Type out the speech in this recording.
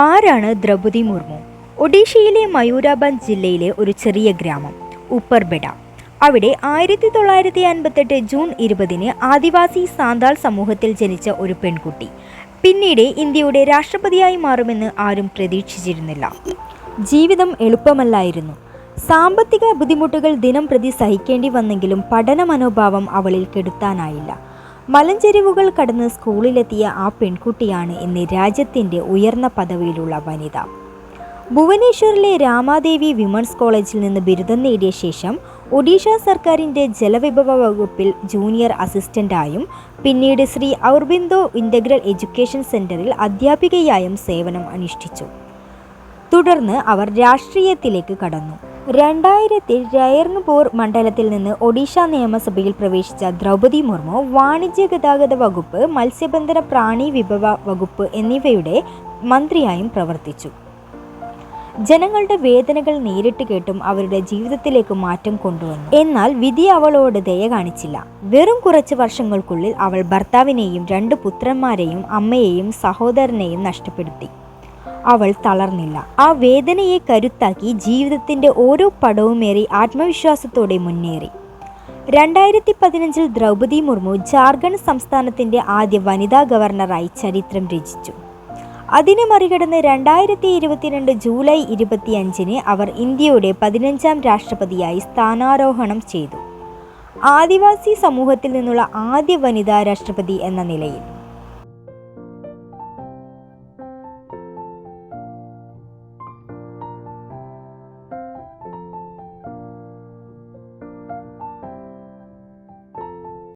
ആരാണ് ദ്രൗപതി മുർമു? ഒഡീഷയിലെ മയൂരാബാദ് ജില്ലയിലെ ഒരു ചെറിയ ഗ്രാമം ഉപ്പർബെഡ. അവിടെ ആയിരത്തി തൊള്ളായിരത്തി അൻപത്തെട്ട് ജൂൺ ഇരുപതിന് ആദിവാസി സാന്താൾ സമൂഹത്തിൽ ജനിച്ച ഒരു പെൺകുട്ടി. പിന്നീട് ഇന്ത്യയുടെ രാഷ്ട്രപതിയായി മാറുമെന്ന് ആരും പ്രതീക്ഷിച്ചിരുന്നില്ല. ജീവിതം എളുപ്പമല്ലായിരുന്നു. സാമ്പത്തിക ബുദ്ധിമുട്ടുകൾ ദിനം പ്രതി സഹിക്കേണ്ടി വന്നെങ്കിലും പഠന മനോഭാവം അവളിൽ കെടുത്താനായില്ല. മലഞ്ചെരിവുകൾ കടന്ന് സ്കൂളിലെത്തിയ ആ പെൺകുട്ടിയാണ് ഇന്ന് രാജ്യത്തിന്റെ ഉയർന്ന പദവിയിലുള്ള വനിത. ഭുവനേശ്വറിലെ രാമാദേവി വിമൻസ് കോളേജിൽ നിന്ന് ബിരുദം നേടിയ ശേഷം ഒഡീഷ സർക്കാരിന്റെ ജലവിഭവ വകുപ്പിൽ ജൂനിയർ അസിസ്റ്റന്റായും പിന്നീട് ശ്രീ ഔർബിന്ദോ ഇന്റഗ്രൽ എഡ്യൂക്കേഷൻ സെന്ററിൽ അധ്യാപികയായും സേവനം അനുഷ്ഠിച്ചു. തുടർന്ന് അവർ രാഷ്ട്രീയത്തിലേക്ക് കടന്നു. രണ്ടായിരത്തിൽ രയർൻപൂർ മണ്ഡലത്തിൽ നിന്ന് ഒഡീഷ നിയമസഭയിൽ പ്രവേശിച്ച ദ്രൗപദി മുർമു വാണിജ്യ ഗതാഗത വകുപ്പ് മത്സ്യബന്ധന പ്രാണി വിഭവ വകുപ്പ് എന്നിവയുടെ മന്ത്രിയായും പ്രവർത്തിച്ചു. ജനങ്ങളുടെ വേദനകൾ നേരിട്ട് കേട്ടും അവരുടെ ജീവിതത്തിലേക്ക് മാറ്റം കൊണ്ടുവന്നു. എന്നാൽ വിധി അവളോട് ദയ കാണിച്ചില്ല. വെറും കുറച്ച് വർഷങ്ങൾക്കുള്ളിൽ അവൾ ഭർത്താവിനെയും രണ്ട് പുത്രന്മാരെയും അമ്മയെയും സഹോദരനെയും നഷ്ടപ്പെടുത്തി. അവൾ തളർന്നില്ല. ആ വേദനയെ കരുത്താക്കി ജീവിതത്തിന്റെ ഓരോ പടവുമേറി ആത്മവിശ്വാസത്തോടെ മുന്നേറി. രണ്ടായിരത്തി പതിനഞ്ചിൽ ദ്രൗപദി മുർമു ജാർഖണ്ഡ് സംസ്ഥാനത്തിന്റെ ആദ്യ വനിതാ ഗവർണറായി ചരിത്രം രചിച്ചു. അതിനെ മറികടന്ന് രണ്ടായിരത്തി ഇരുപത്തിരണ്ട് ജൂലൈ ഇരുപത്തിയഞ്ചിന് അവർ ഇന്ത്യയുടെ പതിനഞ്ചാം രാഷ്ട്രപതിയായി സ്ഥാനാരോഹണം ചെയ്തു. ആദിവാസി സമൂഹത്തിൽ നിന്നുള്ള ആദ്യ വനിതാ രാഷ്ട്രപതി എന്ന നിലയിൽ.